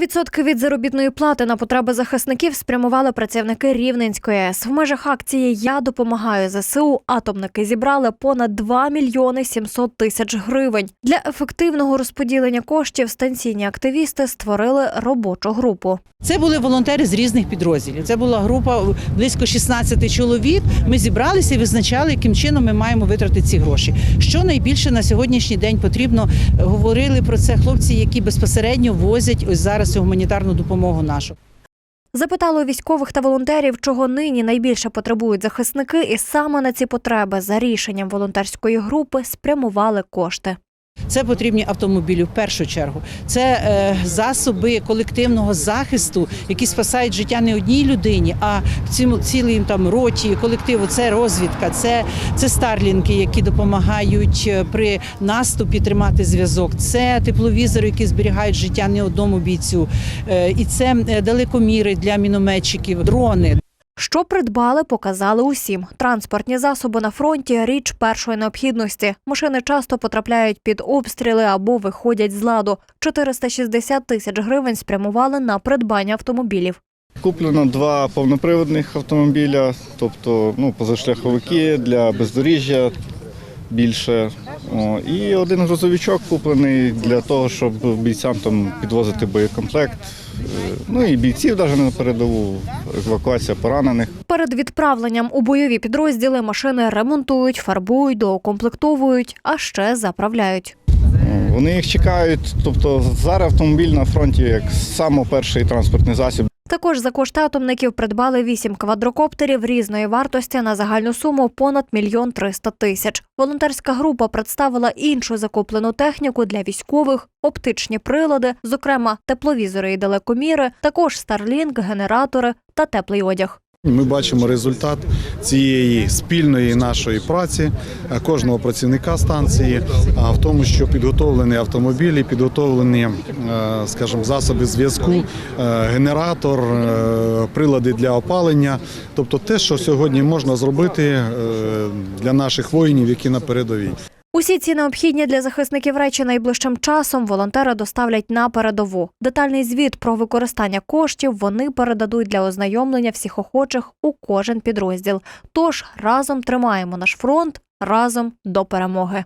3% від заробітної плати на потреби захисників спрямували працівники Рівненської АЕС. В межах акції Я допомагаю ЗСУ. Атомники зібрали понад 2 мільйони 700 тисяч гривень. Для ефективного розподілення коштів станційні активісти створили робочу групу. Це були волонтери з різних підрозділів. Це була група близько 16 чоловік. Ми зібралися і визначали, яким чином ми маємо витратити ці гроші. Що найбільше на сьогоднішній день потрібно говорили про це хлопці, які безпосередньо возять ось зараз цю гуманітарну допомогу нашу. Запитали у військових та волонтерів, чого нині найбільше потребують захисники, і саме на ці потреби за рішенням волонтерської групи спрямували кошти. Це потрібні автомобілі в першу чергу. Це е, засоби колективного захисту, які спасають життя не одній людині, а цілій там роті, колективу. Це розвідка, це, це старлінки, які допомагають е, при наступі тримати зв'язок. Це тепловізори, які зберігають життя не одному бійцю. Е, і це далекоміри для мінометчиків, дрони. Що придбали, показали усім. Транспортні засоби на фронті річ першої необхідності. Машини часто потрапляють під обстріли або виходять з ладу. 460 тисяч гривень спрямували на придбання автомобілів. Куплено два повноприводних автомобіля, тобто ну, позашляховики для бездоріжжя більше. О, і один грузовичок куплений для того, щоб бійцям там підвозити боєкомплект. Е, Ну і бійців навіть на передову, евакуація поранених. Перед відправленням у бойові підрозділи машини ремонтують, фарбують, доукомплектовують, а ще заправляють. Вони їх чекають. Тобто зараз автомобіль на фронті як саме перший транспортний засіб. Також за кошти атомників придбали вісім квадрокоптерів різної вартості на загальну суму понад мільйон триста тисяч. Волонтерська група представила іншу закуплену техніку для військових, оптичні прилади, зокрема тепловізори і далекоміри, також Starlink, генератори та теплий одяг. Ми бачимо результат цієї спільної нашої праці е, кожного працівника станції, а в тому, що підготовлені автомобілі, підготовлені, е, скажімо, засоби зв'язку, е, генератор, е, прилади для опалення, тобто те, що сьогодні можна зробити е, для наших воїнів, які на передовій. Усі ці необхідні для захисників речі найближчим часом волонтери доставлять на передову. Детальний звіт про використання коштів вони передадуть для ознайомлення всіх охочих у кожен підрозділ. Тож разом тримаємо наш фронт разом до перемоги.